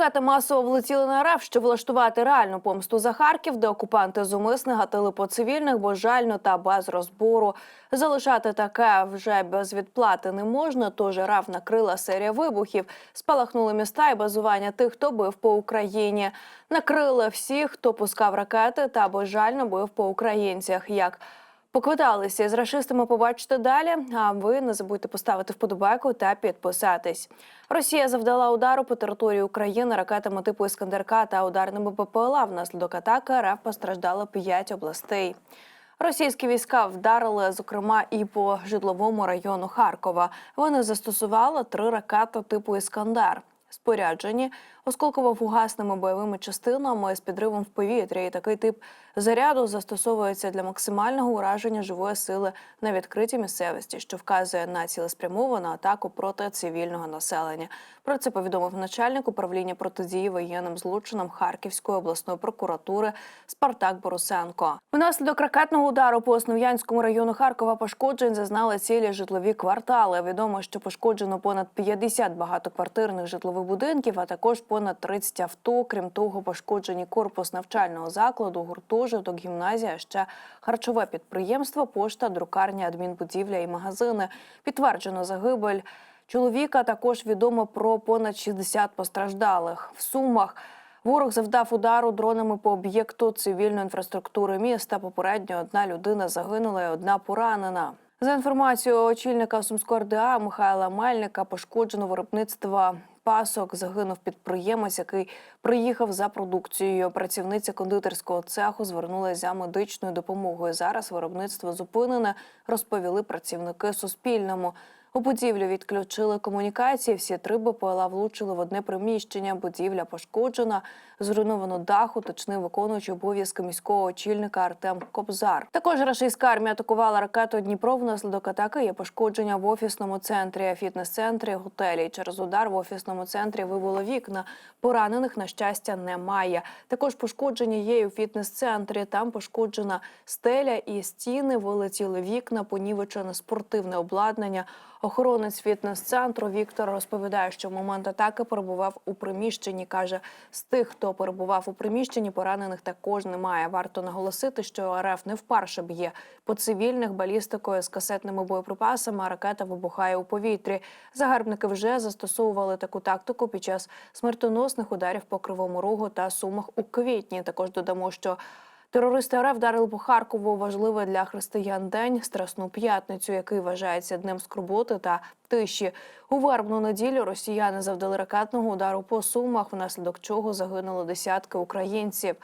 Ракети масово влетіли на РФ, щоб влаштувати реальну помсту за Харків, де окупанти зумисне гатили по цивільних безжально та без розбору. Залишати таке вже без відплати не можна. Тож РФ накрила серія вибухів, спалахнули міста і базування тих, хто бив по Україні. Накрили всіх, хто пускав ракети та безжально бив по українцях. Як Поквиталися з рашистами. Побачите далі. А ви не забудьте поставити вподобайку та підписатись. Росія завдала удару по території України ракетами типу Іскандерка та ударними БПЛА. Внаслідок атаки РФ постраждало 5 областей. Російські війська вдарили, зокрема, і по житловому району Харкова. Вони застосували три ракети типу Іскандер. Споряджені осколково-фугасними бойовими частинами з підривом в повітря. І такий тип заряду застосовується для максимального ураження живої сили на відкритій місцевості, що вказує на цілеспрямовану атаку проти цивільного населення. Про це повідомив начальник управління протидії воєнним злочинам Харківської обласної прокуратури Спартак Борусенко. Внаслідок ракетного удару по Основ'янському району Харкова пошкоджень зазнали цілі житлові квартали. Відомо, що пошкоджено понад 50 багатоквартирних житлових будинків, а також понад 30 авто. Крім того, пошкоджені корпус навчального закладу, гуртожиток, гімназія, ще харчове підприємство, пошта, друкарня, адмінбудівля і магазини. Підтверджено загибель чоловіка. Також відомо про понад 60 постраждалих в сумах. Ворог завдав удару дронами по об'єкту цивільної інфраструктури міста. Попередньо одна людина загинула, і одна поранена. За інформацією очільника Сумського РДА Михайла Мельника, пошкоджено виробництво пасок. Загинув підприємець, який приїхав за продукцією. Працівниця кондитерського цеху звернулася за медичною допомогою. Зараз виробництво зупинене, розповіли працівники Суспільному. У будівлю відключили комунікації. Всі три БПЛА влучили в одне приміщення. Будівля пошкоджена, зруйновано дах, уточнив виконуючий обов'язки міського очільника Артем Кобзар. Також рашистська армія атакувала ракету Дніпро. Внаслідок атаки є пошкодження в офісному центрі, фітнес-центрі, готелі. Через удар в офісному центрі вибуло вікна. Поранених на щастя немає. Також пошкодження є у фітнес-центрі. Там пошкоджена стеля і стіни. Вилетіли вікна, понівечене спортивне обладнання. Охоронець фітнес-центру Віктор розповідає, що в момент атаки перебував у приміщенні. каже, з тих, хто перебував у приміщенні, поранених також немає. Варто наголосити, що РФ не вперше б'є по цивільних балістикою з касетними боєприпасами. а Ракета вибухає у повітрі. Загарбники вже застосовували таку тактику під час смертоносних ударів по кривому рогу та сумах у квітні. Також додамо, що Терористи РФ вдарили по Харкову важливий для християн день Страсну п'ятницю, який вважається днем скорботи та тиші. У вербну неділю росіяни завдали ракетного удару по сумах, внаслідок чого загинули десятки українців.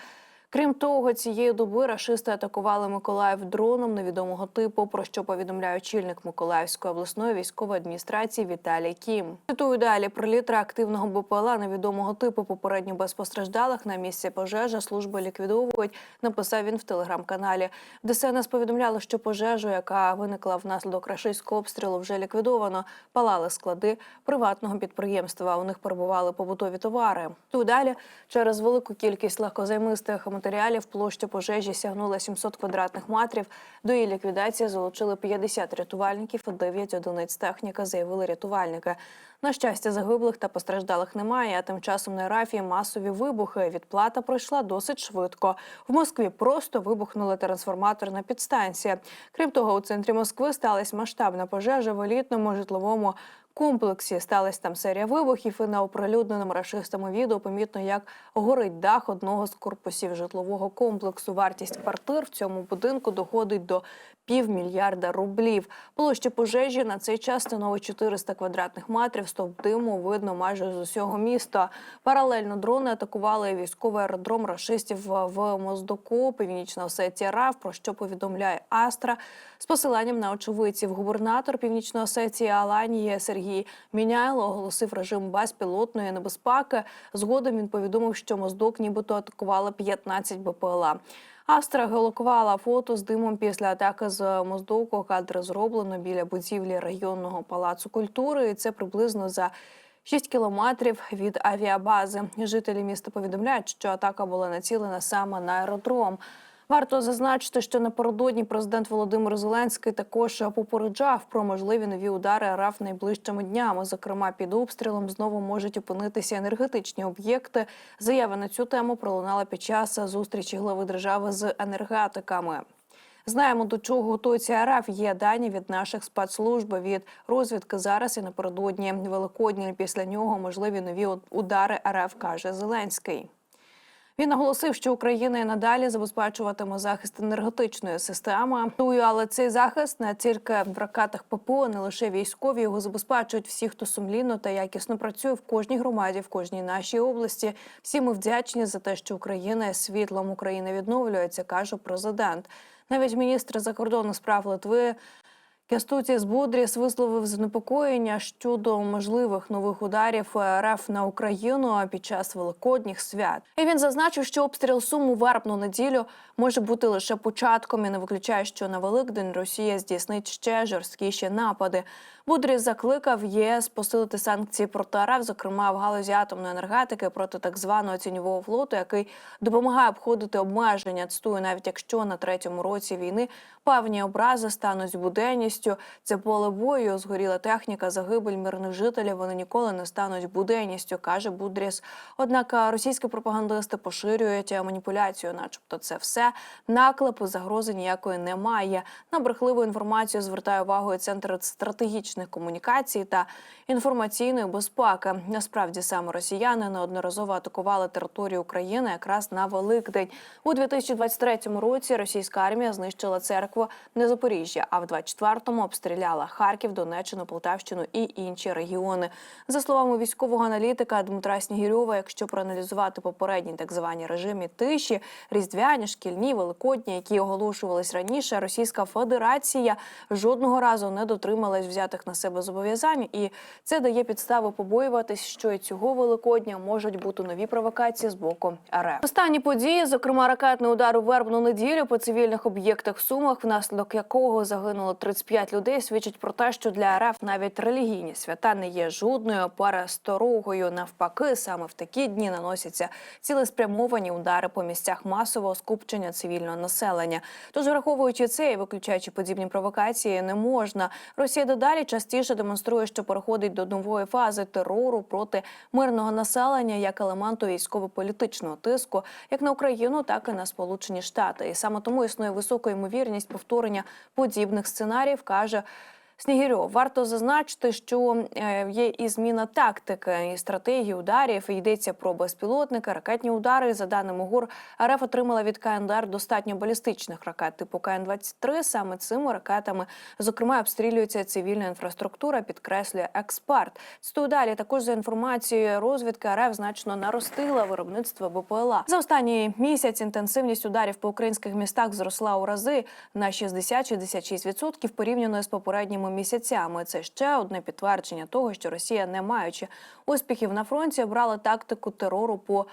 Крім того, цієї доби рашисти атакували Миколаїв дроном невідомого типу, про що повідомляє очільник Миколаївської обласної військової адміністрації Віталій Кім. Цитую далі приліт реактивного БПЛА невідомого типу попередньо без постраждалих на місці пожежі служби ліквідовують. Написав він в телеграм-каналі. ДСНС повідомляли, що пожежу, яка виникла внаслідок рашистського обстрілу, вже ліквідовано. Палали склади приватного підприємства. У них перебували побутові товари. Тут далі через велику кількість легкозаймистих матеріалів площа пожежі сягнула 700 квадратних метрів. До її ліквідації залучили 50 рятувальників і 9 одиниць техніки, заявили рятувальники. На щастя, загиблих та постраждалих немає. А тим часом на рафії масові вибухи. Відплата пройшла досить швидко. В Москві просто вибухнула трансформаторна підстанція. Крім того, у центрі Москви сталася масштабна пожежа в елітному житловому комплексі. Сталася там серія вибухів, і на оприлюдненому рашистами відео помітно, як горить дах одного з корпусів житлового комплексу. Вартість квартир в цьому будинку доходить до півмільярда рублів. Площа пожежі на цей час становить 400 квадратних метрів. Стовп диму видно майже з усього міста. Паралельно дрони атакували військовий аеродром рашистів в Моздоку, Північна Осетія РАФ, про що повідомляє Астра з посиланням на очевидців. Губернатор Північної Осетії Аланії Сергій Міняйло оголосив режим безпілотної небезпеки. Згодом він повідомив, що Моздок нібито атакувала 15 БПЛА. Астра геолокувала фото з димом після атаки з Моздоку. Кадри зроблено біля будівлі районного палацу культури. І це приблизно за 6 кілометрів від авіабази. Жителі міста повідомляють, що атака була націлена саме на аеродром. Варто зазначити, що напередодні президент Володимир Зеленський також попереджав про можливі нові удари РФ найближчими днями. Зокрема, під обстрілом знову можуть опинитися енергетичні об'єкти. Заяви на цю тему пролунали під час зустрічі глави держави з енергетиками. Знаємо, до чого готується РФ. Є дані від наших спецслужб, від розвідки зараз і напередодні Великодня. Після нього можливі нові удари РФ, каже Зеленський. Він наголосив, що Україна і надалі забезпечуватиме захист енергетичної системи. Але цей захист не тільки в ракетах ППО, не лише військові його забезпечують всі, хто сумлінно та якісно працює в кожній громаді, в кожній нашій області. Всі ми вдячні за те, що Україна світлом України відновлюється, каже президент. Навіть міністр закордонних справ Литви Кестуціс Будріс висловив занепокоєння щодо можливих нових ударів РФ на Україну під час великодніх свят. І він зазначив, що обстріл Суму вербну неділю може бути лише початком і не виключає, що на Великдень Росія здійснить ще жорсткіші напади. Будріс закликав ЄС посилити санкції проти РФ, зокрема в галузі атомної енергетики проти так званого тіньового флоту, який допомагає обходити обмеження. Цитую, навіть якщо на третьому році війни певні образи стануть буденністю. Це поле бою, згоріла техніка, загибель мирних жителів. Вони ніколи не стануть буденністю, каже Будріс. Однак російські пропагандисти поширюють маніпуляцію, начебто, це все наклепи загрози ніякої немає. На брехливу інформацію звертає увагу і центр стратегічних комунікацій та інформаційної безпеки. Насправді саме росіяни неодноразово атакували територію України якраз на Великдень у 2023 році. Російська армія знищила церкву не Запоріжжя, а в 24-му обстріляла Харків, Донеччину, Полтавщину і інші регіони. За словами військового аналітика Дмитра Снігірьова, якщо проаналізувати попередні так звані режимі тиші, різдвяні, шкільні, великодні, які оголошувались раніше, Російська Федерація жодного разу не дотрималась взятих на себе зобов'язань, і це дає підстави побоюватись, що і цього великодня можуть бути нові провокації з боку РФ. Останні події, зокрема ракетний удар у вербну неділю по цивільних об'єктах в Сумах, внаслідок якого загинуло 35 людей, свідчить про те, що для РФ навіть релігійні свята не є жодною пересторогою. Навпаки, саме в такі дні наносяться цілеспрямовані удари по місцях масового скупчення цивільного населення. Тож, враховуючи це і виключаючи подібні провокації, не можна. Росія дедалі частіше демонструє, що переходить до нової фази терору проти мирного населення як елементу військово-політичного тиску, як на Україну, так і на Сполучені Штати. І саме тому існує висока ймовірність повторення подібних сценаріїв, каже. Снігірьов, варто зазначити, що е, є і зміна тактики і стратегії ударів. Йдеться про безпілотники, ракетні удари. За даними ГУР, РФ отримала від КНДР достатньо балістичних ракет типу КН-23. Саме цими ракетами, зокрема, обстрілюється цивільна інфраструктура, підкреслює експерт. Цитую далі також за інформацією розвідки РФ значно наростила виробництво БПЛА. За останній місяць інтенсивність ударів по українських містах зросла у рази на 60-66% порівняно з попередніми місяцями. Це ще одне підтвердження того, що Росія, не маючи успіхів на фронті, обрала тактику терору по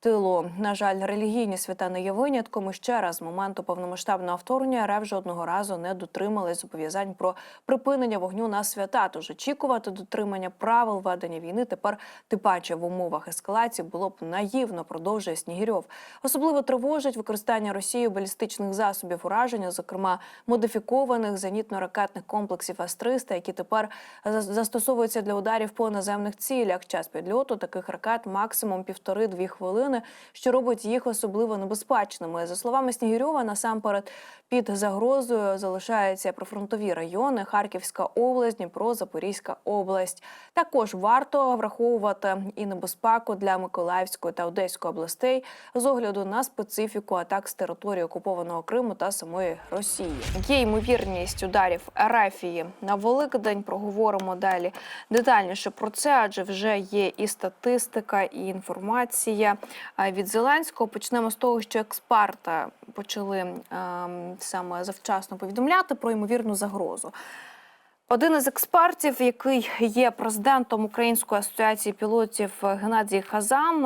тилу. На жаль, релігійні свята не є винятком. І ще раз з моменту повномасштабного вторгнення РФ жодного разу не дотримались зобов'язань про припинення вогню на свята. Тож очікувати дотримання правил ведення війни тепер тим паче в умовах ескалації було б наївно. Продовжує Снігірьов. Особливо тривожить використання Росією балістичних засобів ураження, зокрема модифікованих зенітно-ракетних комплексів С-300, які тепер за- застосовуються для ударів по наземних цілях. Час підльоту таких ракет максимум півтори-дві хвилини, що робить їх особливо небезпечними. За словами Снігірьова, насамперед під загрозою залишаються прифронтові райони, Харківська область, Дніпро, Запорізька область. Також варто враховувати і небезпеку для Миколаївської та Одеської областей з огляду на специфіку атак з території окупованого Криму та самої Росії. Є ймовірність ударів Арафії на Великдень. Проговоримо далі детальніше про це, адже вже є і статистика, і інформація від Зеленського. Почнемо з того, що експерти почали ем, саме завчасно повідомляти про ймовірну загрозу. Один із експертів, який є президентом Української асоціації пілотів Геннадій Хазан,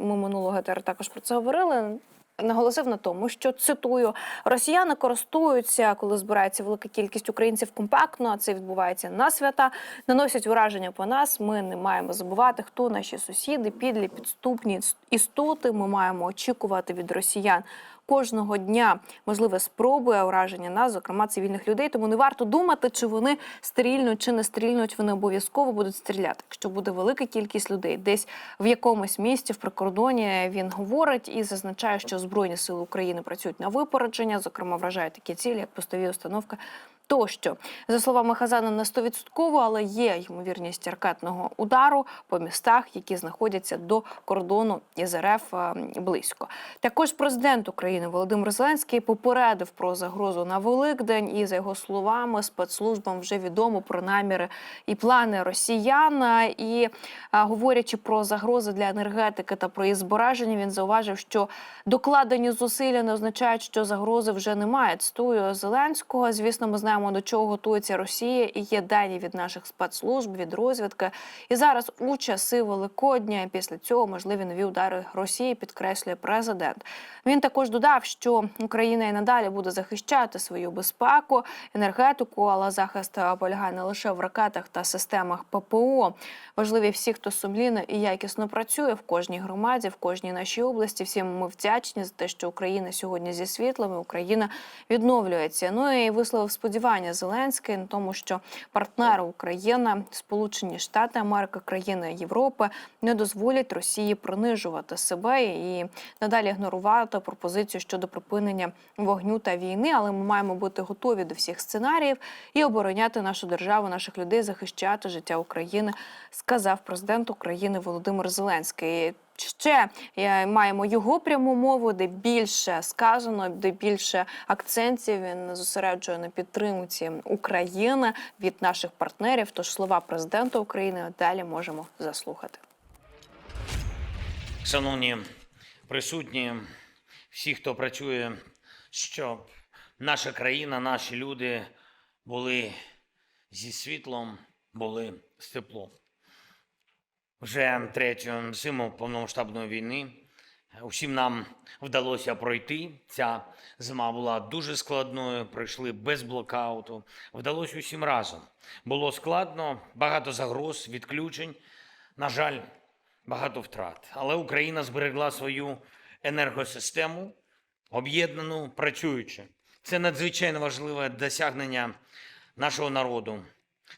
ми минулого етера також про це говорили. Наголосив на тому, що цитую: росіяни користуються, коли збирається велика кількість українців компактно. а Це відбувається на свята, наносять враження по нас. Ми не маємо забувати, хто наші сусіди, підлі, підступні істоти. Ми маємо очікувати від росіян кожного дня можливе спроби ураження нас, зокрема цивільних людей. Тому не варто думати, чи вони стрільнуть чи не стрільнуть. Вони обов'язково будуть стріляти. Якщо буде велика кількість людей, десь в якомусь місті в прикордоні він говорить і зазначає, що збройні сили України працюють на випередження, зокрема вражають такі цілі, як постові установки. Тощо, за словами Хазана, не 100%, але є ймовірність ракетного удару по містах, які знаходяться до кордону із РФ е, близько. Також президент України Володимир Зеленський попередив про загрозу на Великдень, і за його словами, спецслужбам вже відомо про наміри і плани росіян. Е, І говорячи про загрози для енергетики та про її збереження, він зауважив, що докладені зусилля не означають, що загрози вже немає. Цитую Зеленського. Звісно, ми знаємо до чого готується Росія, і є дані від наших спецслужб, від розвідки. І зараз у часи Великодня після цього можливі нові удари Росії, підкреслює президент. Він також додав, що Україна і надалі буде захищати свою безпеку, енергетику, але захист полягає не лише в ракетах та системах ППО. Важливі всі, хто сумлінно і якісно працює в кожній громаді, в кожній нашій області. Всім ми вдячні за те, що Україна сьогодні зі світлами, Україна відновлюється. Ну і висловив сподівання Зеленський на тому, що партнери Україна, Сполучені Штати Америки, країни Європи не дозволять Росії принижувати себе і надалі ігнорувати пропозицію щодо припинення вогню та війни. Але ми маємо бути готові до всіх сценаріїв і обороняти нашу державу, наших людей, захищати життя України, сказав президент України Володимир Зеленський. Ще е, маємо його пряму мову, де більше сказано, де більше акцентів він зосереджує на підтримці України від наших партнерів. Тож слова президента України далі можемо заслухати. Шановні присутні, всі, хто працює, щоб наша країна, наші люди були зі світлом, були з теплом. Вже третю зиму повномасштабної війни усім нам вдалося пройти. Ця зима була дуже складною, пройшли без блокауту. Вдалося усім разом. Було складно, багато загроз, відключень. На жаль, багато втрат. Але Україна зберегла свою енергосистему, об'єднану, працюючи. Це надзвичайно важливе досягнення нашого народу,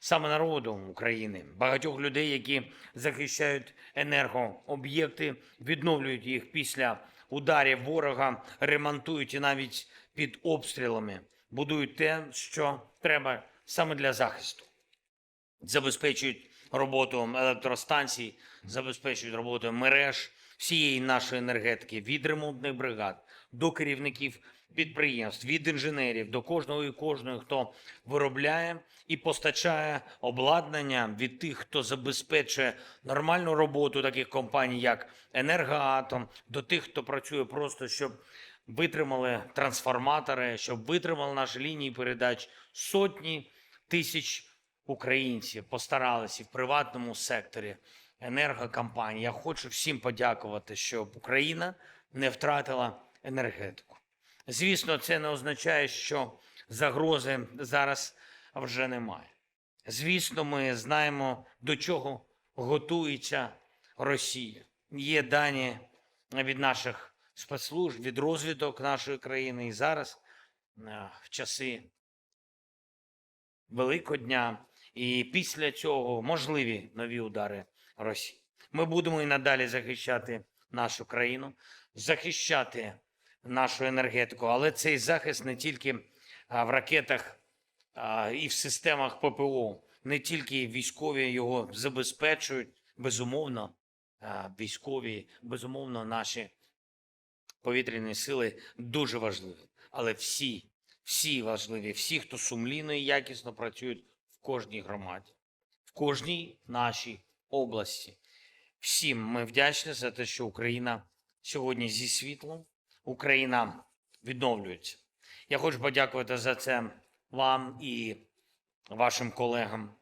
саме народу України, багатьох людей, які захищають енергооб'єкти, відновлюють їх після ударів ворога, ремонтують і навіть під обстрілами, будують те, що треба саме для захисту. Забезпечують роботу електростанцій, забезпечують роботу мереж всієї нашої енергетики від ремонтних бригад до керівників підприємств, від інженерів до кожного і кожної, хто виробляє і постачає обладнання, від тих, хто забезпечує нормальну роботу таких компаній, як Енергоатом, до тих, хто працює просто щоб витримали трансформатори, щоб витримали наші лінії передач сотні тисяч українців постаралися в приватному секторі енергокомпанії. Я хочу всім подякувати, щоб Україна не втратила енергетику. Звісно, це не означає, що загрози зараз вже немає. Звісно, ми знаємо, до чого готується Росія. Є дані від наших спецслужб, від розвідок нашої країни. І зараз, е, в часи Великодня, і після цього можливі нові удари Росії. Ми будемо і надалі захищати нашу країну, захищати нашу енергетику, але цей захист не тільки в ракетах і в системах ППО, не тільки військові його забезпечують, безумовно, військові, безумовно, наші повітряні сили дуже важливі. Але всі, всі важливі, всі, хто сумлінно і якісно працюють в кожній громаді, в кожній нашій області. Всім ми вдячні за те, що Україна сьогодні зі світлом, Україна відновлюється. Я хочу подякувати за це вам і вашим колегам.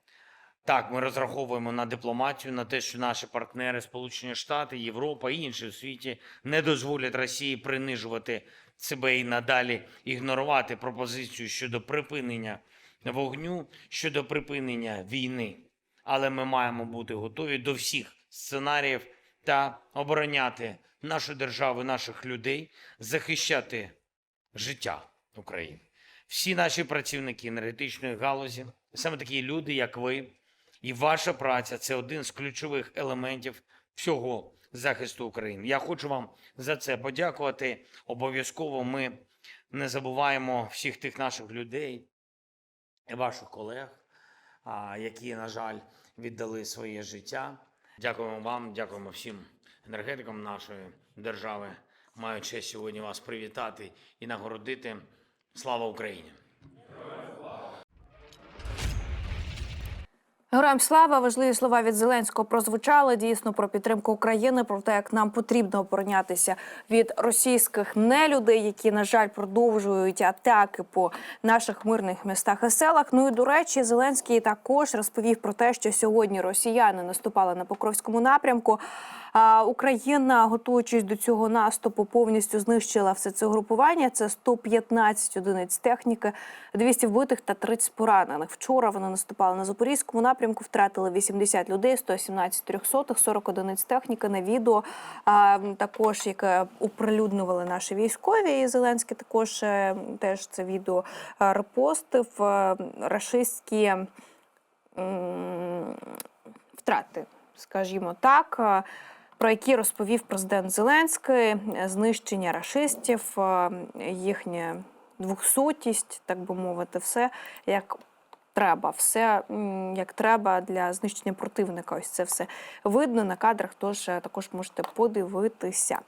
Так, ми розраховуємо на дипломатію, на те, що наші партнери, Сполучені Штати, Європа і інші у світі не дозволять Росії принижувати себе і надалі ігнорувати пропозицію щодо припинення вогню, щодо припинення війни. Але ми маємо бути готові до всіх сценаріїв та обороняти нашу державу, наших людей, захищати життя України. Всі наші працівники енергетичної галузі, саме такі люди, як ви, і ваша праця це один з ключових елементів всього захисту України. Я хочу вам за це подякувати. Обов'язково ми не забуваємо всіх тих наших людей, і ваших колег, які, на жаль, віддали своє життя. Дякуємо вам, дякуємо всім енергетикам нашої держави. Маю честь сьогодні вас привітати і нагородити. Слава Україні! Героям слава важливі слова від Зеленського прозвучали дійсно про підтримку України, про те, як нам потрібно оборонятися від російських нелюдей, які на жаль продовжують атаки по наших мирних містах і селах. Ну і до речі, Зеленський також розповів про те, що сьогодні росіяни наступали на Покровському напрямку. Україна, готуючись до цього наступу, повністю знищила все це угрупування. Це 115 одиниць техніки, 200 вбитих та 30 поранених. Вчора вони наступали на Запорізькому напрямку, втратили 80 людей, 117 трьохсотих, 40 одиниць техніки на відео. Також яке оприлюднювали наші військові. І Зеленський також е, теж це відео е, репостив. Е, Рашистські втрати, скажімо так, про які розповів президент Зеленський, е, знищення рашистів, їхнє їхня двохсотість, так би мовити, все як. Треба, все як треба для знищення противника. Ось це все видно на кадрах, тож е, також можете подивитися.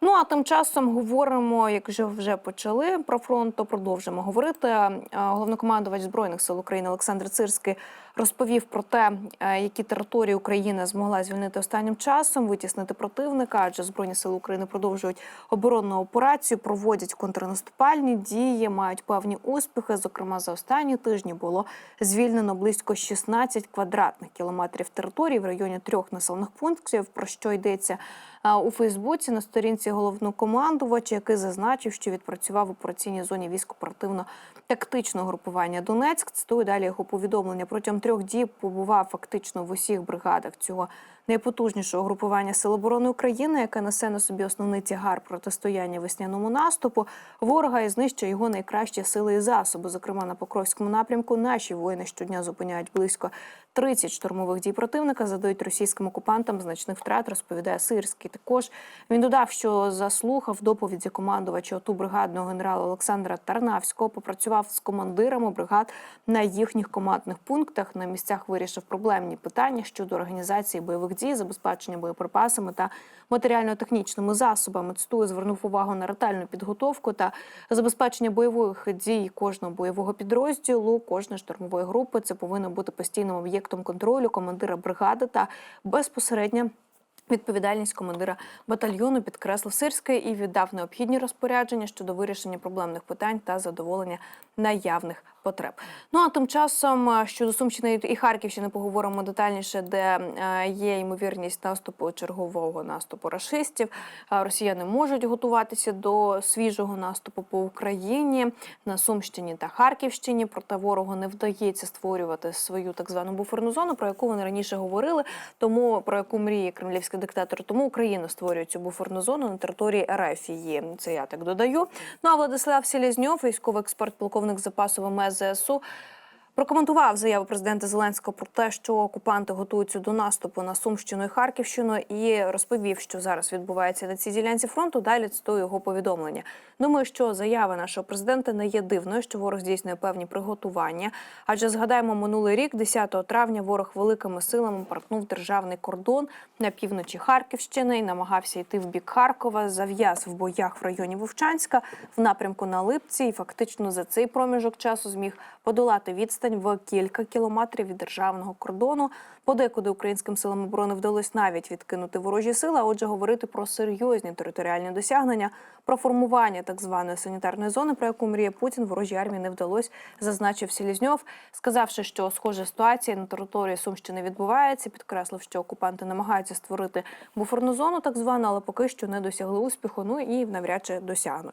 Ну а тим часом говоримо, як вже вже почали про фронт, то продовжимо говорити. Е, Головнокомандувач збройних сил України Олександр Цирський розповів про те, е, які території Україна змогла звільнити останнім часом, витіснити противника, адже збройні сили України продовжують оборонну операцію, проводять контрнаступальні дії, мають певні успіхи. Зокрема, за останні тижні було звільнено близько 16 квадратних кілометрів території в районі трьох населених пунктів. Про що йдеться у Фейсбуці на сторінці головнокомандувача, який зазначив, що відпрацював в операційній зоні військ оперативно-тактичного групування Донецьк. Цитую далі його повідомлення. Протягом трьох діб побував фактично в усіх бригадах цього найпотужнішого групування Сил оборони України, яке несе на собі основний тягар протистояння весняному наступу. Ворога і знищує його найкращі сили і засоби. Зокрема, на Покровському напрямку наші воїни щодня зупиняють близько 30 штурмових дій противника, задають російським окупантам значних втрат, розповідає Сирський. Також він додав, що заслухав доповіді командувача ОТУ бригадного генерала Олександра Тарнавського, попрацював з командирами бригад на їхніх командних пунктах. На місцях вирішив проблемні питання щодо організації бойових дій, забезпечення боєприпасами та матеріально-технічними засобами. Цитую, звернув увагу на ретельну підготовку та забезпечення бойових дій кожного бойового підрозділу, кожної штурмової групи. Це повинно бути постійним об'єктом контролю командира бригади та безпосередня. Відповідальність командира батальйону підкреслив Сирський і віддав необхідні розпорядження щодо вирішення проблемних питань та задоволення наявних потреб. Ну а тим часом е, щодо Сумщини і Харківщини поговоримо детальніше, де е, є ймовірність наступу чергового наступу рашистів. Е, Росіяни можуть готуватися до свіжого наступу по Україні на Сумщині та Харківщині. Проте ворогу не вдається створювати свою так звану буферну зону, про яку вони раніше говорили. Тому про яку мріє кремлівський диктатор. Тому Україна створює цю буферну зону на території РФ. Її це я так додаю. Ну а Владислав Селізньов, військовий експерт, полковник запасу ВМС ЗСУ. Прокоментував заяву президента Зеленського про те, що окупанти готуються до наступу на Сумщину і Харківщину, і розповів, що зараз відбувається на цій ділянці фронту. Далі цитую його повідомлення. Думаю, що заява нашого президента не є дивною, що ворог здійснює певні приготування. Адже згадаємо, минулий рік, 10 травня, ворог великими силами перетнув державний кордон на півночі Харківщини і намагався йти в бік Харкова. Зав'яз в боях в районі Вовчанська в напрямку на Липці, і фактично за цей проміжок часу зміг подолати відстань в кілька кілометрів від державного кордону. Подекуди українським силам оборони вдалося навіть відкинути ворожі сили. а Отже, говорити про серйозні територіальні досягнення, про формування так званої санітарної зони, про яку мріє Путін, ворожій армії не вдалося, зазначив Селізньов, сказавши, що схожа ситуація на території Сумщини відбувається. Підкреслив, що окупанти намагаються створити буферну зону, так звану, але поки що не досягли успіху. Ну і навряд чи досягнуть.